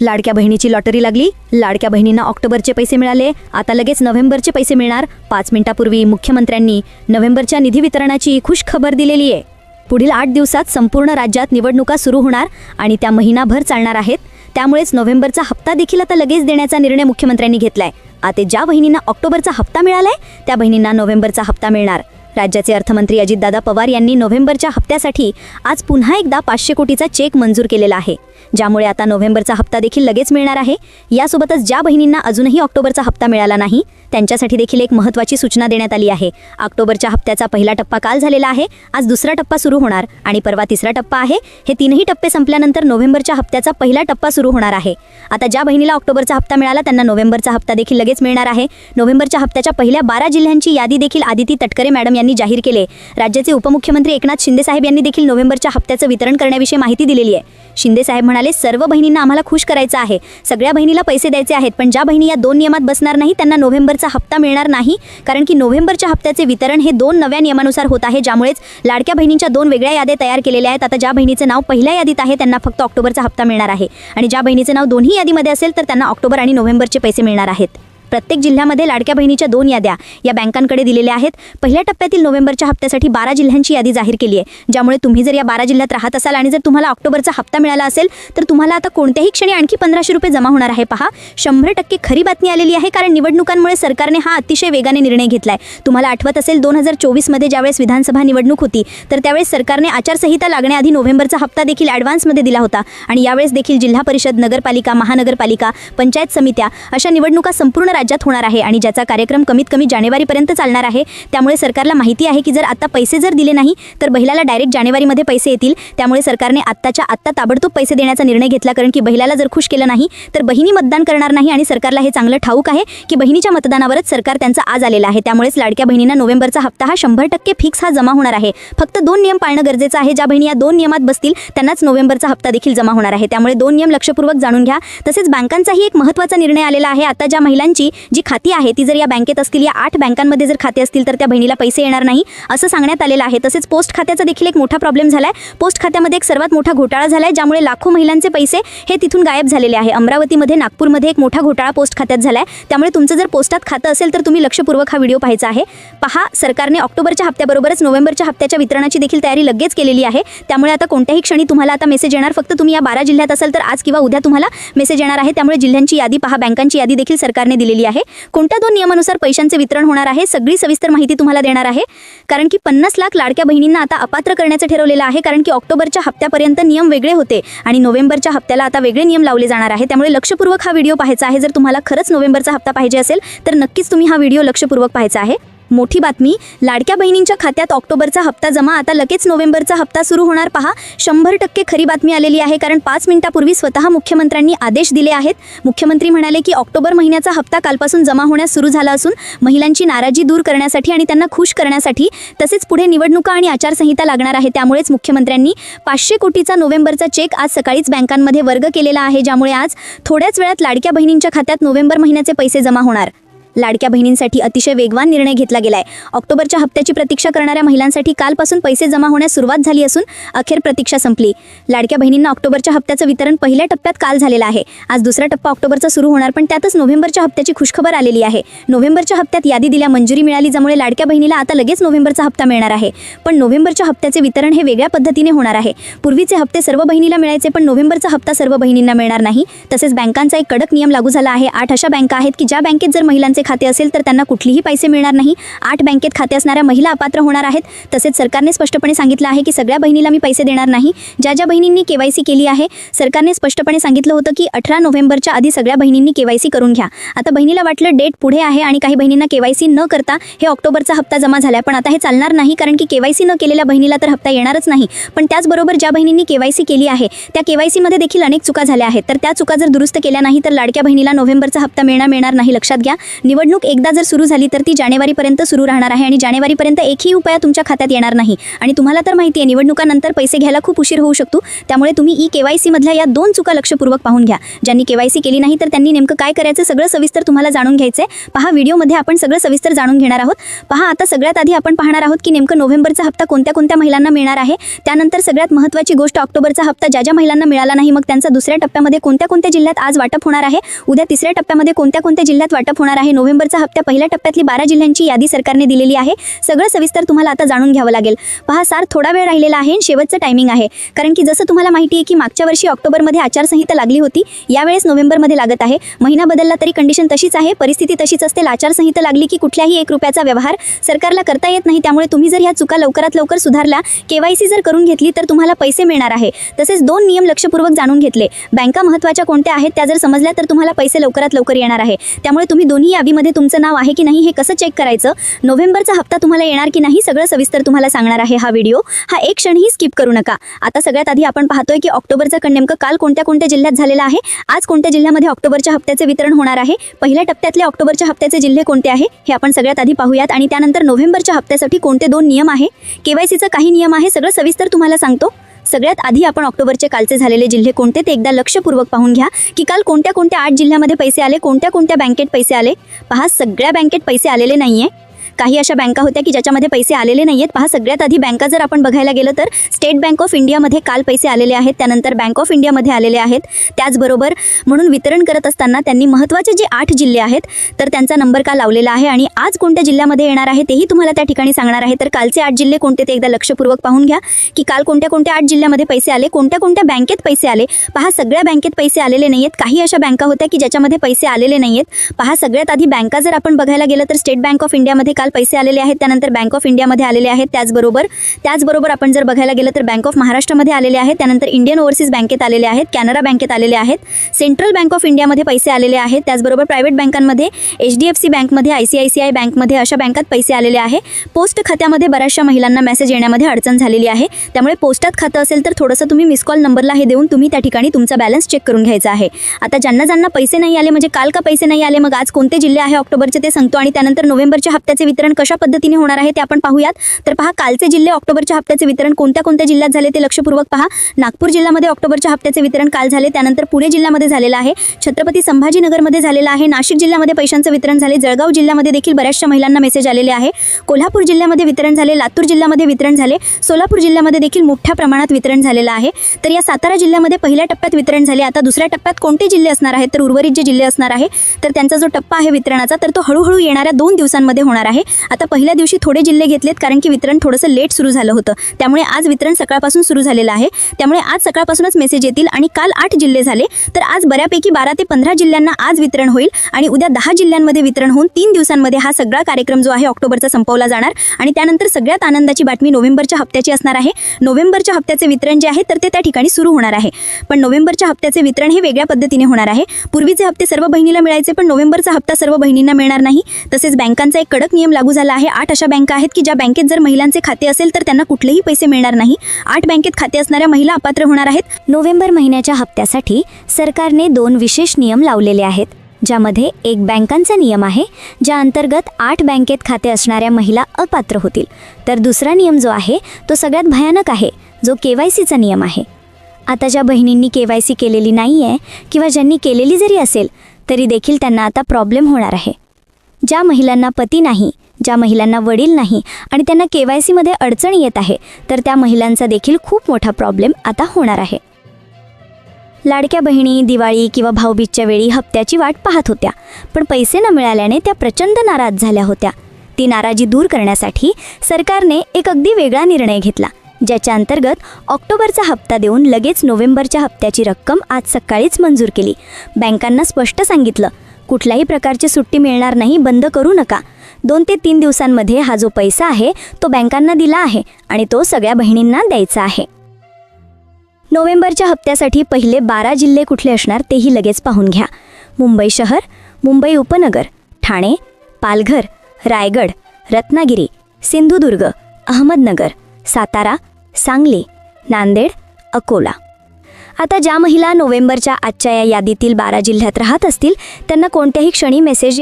लाडक्या बहिणीची लॉटरी लागली. लाडक्या बहिणींना ऑक्टोबरचे पैसे मिळाले. आता लगेच नोव्हेंबरचे पैसे मिळणार. पाच मिनिटापूर्वी मुख्यमंत्र्यांनी नोव्हेंबरच्या निधी वितरणाची खुश खबर दिलेली आहे. पुढील आठ दिवसात संपूर्ण राज्यात निवडणुका सुरू होणार आणि त्या महिनाभर चालणार आहेत. त्यामुळेच नोव्हेंबरचा हप्ता देखील आता लगेच देण्याचा निर्णय मुख्यमंत्र्यांनी घेतलाय. आता ज्या बहिणींना ऑक्टोबरचा हप्ता मिळालाय त्या बहिणींना नोव्हेंबरचा हप्ता मिळणार. राज्याचे अर्थमंत्री अजितदादा पवार यांनी नोव्हेंबरच्या हप्त्यासाठी आज पुन्हा एकदा पाचशे कोटीचा चेक मंजूर केलेला आहे. ज्यामुळे आता नोव्हेंबरचा हप्ता देखील लगेच मिळणार आहे. यासोबतच ज्या बहिणींना अजूनही ऑक्टोबरचा हप्ता मिळाला नाही त्यांच्यासाठी देखील एक महत्त्वाची सूचना देण्यात आली आहे. ऑक्टोबरच्या हप्त्याचा पहिला टप्पा काल झालेला आहे. आज दुसरा टप्पा सुरू होणार आणि परवा तिसरा टप्पा आहे. हे तीनही टप्पे संपल्यानंतर नोव्हेंबरच्या हप्त्याचा पहिला टप्पा सुरू होणार आहे. आता ज्या बहिणीला ऑक्टोबरचा हप्ता मिळाला त्यांना नोव्हेंबरचा हप्ता देखील लगेच मिळणार आहे. नोव्हेंबरच्या हप्त्याच्या पहिल्या बारा जिल्ह्यांची यादी देखील आदिती तटकरे मॅडम यांनी जाहीर केले राज्याचे उपमुख्यमंत्री एकनाथ शिंदेसाहेब यांनी देखील नोव्हेंबरच्या हप्त्याचं वितरण करण्याविषयी माहिती दिलेली आहे. शिंदेसाहेब म्हणाले सर्व बहिणींना आम्हाला खुश करायचं आहे. सगळ्या बहिणीला पैसे द्यायचे आहेत पण ज्या बहिणी या दोन नियमात बसणार नाही त्यांना नोव्हेंबरचा हप्ता मिळणार नाही. कारण की नोव्हेंबरच्या हप्त्याचे वितरण हे दोन नव्या नियमानुसार होत आहे ज्यामुळेच लाडक्या बहिणींच्या दोन वेगळ्या याद्या तयार केलेल्या आहेत. आता ज्या बहिणीचं नाव पहिल्या यादीत आहे त्यांना फक्त ऑक्टोबरचा हप्ता मिळणार आहे. आणि ज्या बहिणीचं नाव दोन्ही यादीमध्ये असेल तर त्यांना ऑक्टोबर आणि नोव्हेंबरचे पैसे मिळणार आहेत. प्रत्येक जिल्ह्यामध्ये लाडक्या बहिणीच्या दोन याद्या या बँकांकडे दिलेल्या आहेत. पहिल्या टप्प्यातील नोव्हेंबरच्या हप्त्यासाठी बारा जिल्ह्यांची यादी जाहीर केली आहे. ज्यामुळे तुम्ही जर या बारा जिल्ह्यात राहत असाल आणि जर तुम्हाला ऑक्टोबरचा हप्ता मिळाला असेल तर तुम्हाला आता कोणत्याही क्षणी आणखी पंधराशे रुपये जमा होणार आहे. पहा शंभर टक्के खरी बातमी आलेली आहे कारण निवडणुकांमुळे सरकारने हा अतिशय वेगाने निर्णय घेतलाय. तुम्हाला आठवत असेल दोन हजार चोवीसमध्ये ज्यावेळेस विधानसभा निवडणूक होती तर त्यावेळेस सरकारने आचारसंहिता लागण्याआधी नोव्हेंबरचा हप्ता देखील ॲडव्हान्समध्ये दिला होता. आणि यावेळेस देखील जिल्हा परिषद नगरपालिका महानगरपालिका पंचायत समित्या अशा निवडणुका संपूर्ण राज्यात होणार आहे आणि ज्याचा कार्यक्रम कमीत कमी जानेवारीपर्यंत चालणार आहे त्यामुळे सरकारला माहिती आहे की जर आत्ता पैसे जर दिले नाही तर महिलाला डायरेक्ट जानेवारीमध्ये पैसे येतील. त्यामुळे सरकारने आत्ताच्या आत्ता ताबडतोब पैसे देण्याचा निर्णय घेतला कारण की महिलाला जर खुश केलं नाही तर बहिणी मतदान करणार नाही आणि सरकारला हे चांगलं ठाऊक आहे की बहिणीच्या मतदानावरच सरकार त्यांचा आज आलेला आहे. त्यामुळेच लाडक्या बहिणींना नोव्हेंबरचा हप्ता हा शंभर टक्के फिक्स हा जमा होणार आहे. फक्त दोन नियम पाळणं गरजेचं आहे. ज्या बहिणी या दोन नियमात बसतील त्यांनाच नोव्हेंबरचा हप्ता देखील जमा होणार आहे. त्यामुळे दोन नियम लक्षपूर्वक जाणून घ्या. तसेच बँकांचाही एक महत्त्वाचा निर्णय आलेला आहे. आता ज्या महिलांची जी खाती आहे ती जर या बँकेत असतील या आठ बँकांमध्ये जर खाते असतील तर त्या बहिणीला पैसे येणार नाही असं सांगण्यात आलेलं आहे. तसेच पोस्ट खात्याचा देखील एक मोठा प्रॉब्लेम झाला आहे पोस्ट खात्यामध्ये एक सर्वात मोठा घोटाळा झाला आहे ज्यामुळे लाखो महिलांचे पैसे हे तिथून गायब झालेले आहे. अमरावतीमध्ये नागपूरमध्ये एक मोठा घोटाळा पोस्ट खात्यात झाला आहे त्यामुळे तुमचं जर पोस्टात खातं असेल तर तुम्ही लक्षपूर्वक हा व्हिडिओ पाहायचा आहे. पहा सरकारने ऑक्टोबरच्या हप्त्याबरोबरच नोव्हेंबरच्या हप्त्याच्या वितरणाची देखील तयारी लगेच केलेली आहे. त्यामुळे आता कोणत्याही क्षणी तुम्हाला आता मेसेज येणार. फक्त तुम्ही या बारा जिल्ह्यात असाल तर आज किंवा उद्या तुम्हाला मेसेज येणार आहे. त्यामुळे जिल्ह्यांची यादी पहा बँकांची यादी देखील सरकारने दिलेली आहे. कोणत्या दोन नियमानुसार पैशांचे वितरण होणार आहे सगळी सविस्तर माहिती तुम्हाला देणार आहे. कारण की पन्नास लाख लाडक्या बहिणींना आता अपात्र करण्याचं ठरवलेलं आहे कारण की ऑक्टोबरच्या हप्त्यापर्यंत नियम वेगळे होते आणि नोव्हेंबरच्या हप्त्याला आता वेगळे नियम लावले जाणार आहे. त्यामुळे लक्षपूर्वक हा व्हिडिओ पाहायचा आहे. जर तुम्हाला खरंच नोव्हेंबरचा हप्ता पाहिजे असेल तर नक्कीच तुम्ही हा व्हिडिओ लक्षपूर्वक पाहायचा आहे. मोठी बातमी. लाडक्या बहिणींच्या खात्यात ऑक्टोबरचा हप्ता जमा. आता लगेच नोव्हेंबरचा हप्ता सुरू होणार पहा. शंभर टक्के खरी बातमी आलेली आहे कारण पाच मिनिटापूर्वी स्वतः मुख्यमंत्र्यांनी आदेश दिले आहेत. मुख्यमंत्री म्हणाले की ऑक्टोबर महिन्याचा हप्ता कालपासून जमा होण्यास सुरू झाला असून महिलांची नाराजी दूर करण्यासाठी आणि त्यांना खुश करण्यासाठी तसेच पुढे निवडणुका आणि आचारसंहिता लागणार आहे. त्यामुळेच मुख्यमंत्र्यांनी पाचशे कोटीचा नोव्हेंबरचा चेक आज सकाळीच बँकांमध्ये वर्ग केलेला आहे ज्यामुळे आज थोड्याच वेळात लाडक्या बहिणींच्या खात्यात नोव्हेंबर महिन्याचे पैसे जमा होणार. लाडक्या बहिणींसाठी अतिशय वेगवान निर्णय घेतला गेलाय. ऑक्टोबरच्या हप्त्याची प्रतीक्षा करणाऱ्या महिलांसाठी कालपासून पैसे जमा होण्यास सुरुवात झाली असून अखेर प्रतीक्षा संपली. लाडक्या बहिणींना ऑक्टोबरच्या हप्त्याचं वितरण पहिल्या टप्प्यात काल झालेलं आहे. आज दुसरा टप्पा ऑक्टोबरचा सुरू होणार पण त्यातच नोव्हेंबरच्या हप्त्याची खुशखबर आलेली आहे. नोव्हेंबरच्या हप्त्यात यादी दिल्या मंजुरी मिळाली ज्यामुळे लाडक्या बहिणीला आता लगेच नोव्हेंबरचा हप्ता मिळणार आहे. पण नोव्हेंबरच्या हप्त्याचे वितरण हे वेगळ्या पद्धतीने होणार आहे. पूर्वीचे हप्ते सर्व बहिणीला मिळायचे पण नोव्हेंबरचा हप्ता सर्व बहिणींना मिळणार नाही. तसेच बँकांचा एक कडक नियम लागू झाला आहे. आठ अशा बँका आहेत की ज्या बँकेत जर महिलांचे खाते असेल तर त्यांना कुठलीही पैसे मिळणार नाही. आठ बँकेत खाते असणाऱ्या महिला अपात्र होणार आहेत. तसेच सरकारने स्पष्टपणे सांगितलं आहे की सगळ्या बहिणीला मी पैसे देणार नाही. ज्या ज्या बहिणींनी केवायसी केली आहे सरकारने स्पष्टपणे सांगितलं होतं की अठरा नोव्हेंबरच्या आधी सगळ्या बहिणींनी केवायसी करून घ्या. आता बहिणीला वाटलं डेट पुढे आहे आणि काही बहिणींना केवायसी न करता हे ऑक्टोबरचा हप्ता जमा झाला पण आता हे चालणार नाही कारण की केवायसी न केलेल्या बहिणीला तर हप्ता येणारच नाही. पण त्याचबरोबर ज्या बहिणींनी केवायसी केली आहे त्या केवायसीमध्ये देखील अनेक चुका झाल्या आहेत. तर त्या चुका जर दुरुस्त केल्या नाही तर लाडक्या बहिणीला नोव्हेंबरचा हप्ता मिळणार मिळणार नाही. लक्षात घ्या. निवडणूक एकदा जर सुरू झाली तर ती जानेवारीपर्यंत सुरू राहणार आहे आणि जानेवारीपर्यंत एकही उपाय तुमच्या खात्यात येणार नाही. आणि तुम्हाला तर माहिती आहे निवडणुकानंतर पैसे घ्यायला खूप उशीर होऊ शकतो. त्यामुळे तुम्ही ई के वाय सीमधल्या या दोन चुका लक्षपूर्वक पाहून घ्या. ज्यांनी के वाय सी केली नाही तर त्यांनी नेमकं काय करायचं सगळं सविस्तर तुम्हाला जाणून घ्यायचं आहे पहा व्हिडिओमध्ये आपण सगळं सविस्तर जाणून घेणार आहोत. पहा आता सगळ्यात आधी आपण पाहणार आहोत की नेमकं नोव्हेंबरचा हप्ता कोणत्या कोणत्या महिलांना मिळणार आहे. त्यानंतर सगळ्यात महत्त्वाची गोष्ट ऑक्टोबरचा हप्ता ज्या ज्या महिलांना मिळाला नाही मग त्यांचा दुसऱ्या टप्प्यामध्ये कोणत्या कोणत्या जिल्ह्यात आज वाटप होणार आहे. उद्या तिसऱ्या टप्प्यामध्ये कोणत्या कोणत्या जिल्ह्यात वाटप होणार आहे नोव्हेंबरचा हप्त्या पहिल्या टप्प्यातली बारा जिल्ह्यांची यादी सरकारने दिलेली आहे. सगळं सविस्तर तुम्हाला आता जाणून घ्यावं लागेल. पहा सार थोडा वेळ राहिलेला आहे आणि शेवटचं टायमिंग आहे. कारण की जसं तुम्हाला माहिती आहे की मागच्या वर्षी ऑक्टोबरमध्ये आचारसंहिता लागली होती यावेळेस नोव्हेंबरमध्ये लागत आहे. महिना बदलला तरी कंडिशन तशीच आहे. परिस्थिती तशीच असते. आचारसंहिता लागली की कुठल्याही एक रुपयाचा व्यवहार सरकारला करता येत नाही. त्यामुळे तुम्ही जर ह्या चुका लवकरात लवकर सुधारल्या केवायसी जर करून घेतली तर तुम्हाला पैसे मिळणार आहे. तसेच दोन नियम लक्षपूर्वक जाणून घेतले. बँका महत्त्वाच्या कोणत्या आहेत त्या जर समजल्या तर तुम्हाला पैसे लवकरात लवकर येणार आहे. त्यामुळे तुम्ही दोन्ही यादीमध्ये तुमचं नाव आहे की नाही हे कसं चेक करायचं? नोव्हेंबरचा हप्ता तुम्हाला येणार की नाही सगळं सविस्तर तुम्हाला सांगणार आहे हा व्हिडिओ हा एक क्षणही स्किप करू नका. आता सगळ्यात आधी आपण पाहतोय की ऑक्टोबरचा कण नेमकं काल कोणत्या कोणत्या जिल्ह्यात झालेला आहे? आज कोणत्या जिल्ह्यामध्ये ऑक्टोबरच्या हप्त्याचे वितरण होणार आहे? पहिल्या टप्प्यातले ऑक्टोबरच्या हप्त्याचे जिल्हे कोणते आहे? हे आपण सगळ्यात आधी पाहूयात आणि त्यानंतर नोव्हेंबरच्या हप्त्यासाठी कोणते दोन नियम आहे? केवायसीचा काही नियम आहे? सगळं सविस्तर तुम्हाला सांगतो. सगळ्यात आधी आपण ऑक्टोबरचे कालचे झालेले जिल्हे कोणते ते एकदा लक्षपूर्वक पाहून घ्या. की काल कोणत्या कोणत्या आठ जिल्ह्यामध्ये पैसे आले कोणत्या कोणत्या बँकेत पैसे आले? पहा सगळ्या बँकेत पैसे आलेले नाही आहे काही अशा बँका होत्या की ज्याच्यामध्ये पैसे आलेले नाही आहेत पहा सगळ्यात आधी बँका जर आपण बघायला गेलं तर स्टेट बँक ऑफ इंडियामध्ये काल पैसे आलेले आहेत. त्यानंतर बँक ऑफ इंडियामध्ये आलेले आहेत. त्याचबरोबर म्हणून वितरण करत असताना त्यांनी महत्त्वाचे जे आठ जिल्हे आहेत तर त्यांचा नंबर का लावलेला आहे. आणि आज कोणत्या जिल्ह्यामध्ये येणार आहे तेही तुम्हाला त्या ठिकाणी सांगणार आहे. तर कालचे आठ जिल्हे कोणते ते एकदा लक्षपूर्वक पाहून घ्या की काल कोणत्या कोणत्या आठ जिल्ह्यामध्ये पैसे आले कोणत्या कोणत्या बँकेत पैसे आले. पहा सगळ्या बँकेत पैसे आलेले नाही आहेत काही अशा बँका होत्या की ज्याच्यामध्ये पैसे आलेले नाही आहेत पहा सगळ्यात आधी बँका जर आपण बघायला गेलं तर स्टेट बँक ऑफ इंडियामध्ये काल काल पैसे आलेले आहेत त्यानंतर बँक ऑफ इंडियामध्ये आलेले आहेत त्याचबरोबर त्याचबरोबर आपण जर बघायला गेलं तर बँक ऑफ महाराष्ट्रामध्ये आलेले आहेत त्यानंतर इंडियन ओव्हरसीज बँकेत आलेले आहेत कॅनरा बँकेत आलेले आहेत सेंट्रल बँक ऑफ इंडियामध्ये पैसे आलेले आहेत त्याचबरोबर प्रायव्हेट बँकांमध्ये एच डी एफ सी बँकमध्ये I C I C I बँकमध्ये अशा बँकात पैसे आलेले आहे. पोस्ट खात्यामध्ये बऱ्याचशा महिलांना मेसेज येण्यामध्ये अडचण झालेली आहे. त्यामुळे पोस्टात खातं असेल तर थोडंसं तुम्ही मिस कॉल नंबरला हे देऊन तुम्ही त्या ठिकाणी तुमचा बॅलन्स चेक करून घ्यायचा आहे. आता ज्यांना ज्यांना पैसे नाही आले म्हणजे काल का पैसे नाही आले मग आज कोणते जिल्हे आहे ऑक्टोबरचे ते सांगतो आणि त्यानंतर नोव्हेंबरच्या हप्त्याचे वितरण कशा पद्धतीने होणार आहे ते आपण पाहूयात. तर पहा कालचे जिल्हे ऑक्टोबरच्या हप्त्याचे वितरण कोणत्या कोणत्या जिल्ह्यात झाले ते लक्षपूर्वक पहा. नागपूर जिल्ह्यामध्ये ऑक्टोबरच्या हप्त्याचे वितरण काल झाले त्यानंतर पुणे जिल्ह्यामध्ये झालेलं आहे छत्रपती संभाजीनगरमध्ये झालेलं आहे नाशिक जिल्ह्यामध्ये पैशांचं वितरण झाले जळगाव जिल्ह्यामध्ये देखील बऱ्याचशा महिलांना मेसेज आलेले आहे कोल्हापूर जिल्ह्यामध्ये वितरण झाले लातूर जिल्ह्यामध्ये वितरण झाले सोलापूर जिल्ह्यामध्ये देखील मोठ्या प्रमाणात वितरण झालेलं आहे. तर या सातारा जिल्ह्यामध्ये पहिल्या टप्प्यात वितरण झाले आता दुसऱ्या टप्प्यात कोणते जिल्हे असणार आहेत? तर उर्वरित जे जिल्हे असणार आहे तर त्यांचा जो टप्पा आहे वितरणाचा तर तो हळूहळू येणाऱ्या दोन दिवसांमध्ये होणार आहे. आता पहिल्या दिवशी थोडे जिल्हे घेतलेत कारण की वितरण थोडंसं लेट सुरू झालं होतं. त्यामुळे आज वितरण सकाळपासून सुरू झालेलं आहे. त्यामुळे आज सकाळपासूनच मेसेज येतील आणि काल आठ जिल्हे झाले. तर आज बऱ्यापैकी बारा ते पंधरा जिल्ह्यांना आज वितरण होईल आणि उद्या दहा जिल्ह्यांमध्ये वितरण होऊन तीन दिवसांमध्ये हा सगळा कार्यक्रम जो आहे ऑक्टोबरचा संपवला जाणार. आणि त्यानंतर सगळ्यात आनंदाची बातमी नोव्हेंबरच्या हप्त्याची असणार आहे. नोव्हेंबरच्या हप्त्याचे वितरण जे आहे तर ते त्या ठिकाणी सुरू होणार आहे. पण नोव्हेंबरच्या हप्त्याचे वितरण हे वेगळ्या पद्धतीने होणार आहे. पूर्वीचे हप्ते सर्व बहिणीला मिळायचे पण नोव्हेंबरचा हप्ता सर्व बहिणींना मिळणार नाही. तसेच बँकांचा एक कडक नियम लागू झाला आहे. आठ अशा बँका आहेत की ज्या बँकेत जर महिलांचे खाते असेल तर त्यांना कुठलेही पैसे मिळणार नाही. आठ बँकेत खाते असणाऱ्या महिला अपात्र होणार आहेत. नोव्हेंबर महिन्याच्या हप्त्यासाठी सरकारने दोन विशेष नियम लावलेले आहेत. ज्यामध्ये एक बँकांचा नियम आहे ज्या अंतर्गत आठ बँकेत खाते असणाऱ्या महिला अपात्र होतील. तर दुसरा नियम जो आहे तो सगळ्यात भयानक आहे. जो के वाय सीचा नियम आहे. आता ज्या बहिणींनी के वाय सी केलेली नाही आहे किंवा ज्यांनी केलेली जरी असेल तरी देखील त्यांना आता प्रॉब्लेम होणार आहे. ज्या महिलांना पती नाही ज्या महिलांना वडील नाही आणि त्यांना के वाय सीमध्ये अडचण येत आहे तर त्या महिलांचा देखील खूप मोठा प्रॉब्लेम आता होणार आहे. लाडक्या बहिणी दिवाळी किंवा भाऊबीजच्या वेळी हप्त्याची वाट पाहत होत्या पण पैसे न मिळाल्याने त्या प्रचंड नाराज झाल्या होत्या. ती नाराजी दूर करण्यासाठी सरकारने एक अगदी वेगळा निर्णय घेतला ज्याच्या अंतर्गत ऑक्टोबरचा हप्ता देऊन लगेच नोव्हेंबरच्या हप्त्याची रक्कम आज सकाळीच मंजूर केली. बँकांना स्पष्ट सांगितलं कुठल्याही प्रकारची सुट्टी मिळणार नाही बंद करू नका. दोन ते तीन दिवसांमध्ये हा जो पैसा आहे तो बँकांना दिला आहे आणि तो सगळ्या बहिणींना द्यायचा आहे. नोव्हेंबरच्या हप्त्यासाठी पहिले बारा जिल्हे कुठले असणार तेही लगेच पाहून घ्या. मुंबई शहर मुंबई उपनगर ठाणे पालघर रायगड रत्नागिरी सिंधुदुर्ग अहमदनगर सातारा सांगली नांदेड अकोला. आता ज्या महिला नोव्हेंबरच्या आजच्या या यादीतील बारा जिल्ह्यात राहत असतील त्यांना कोणत्याही क्षणी मेसेज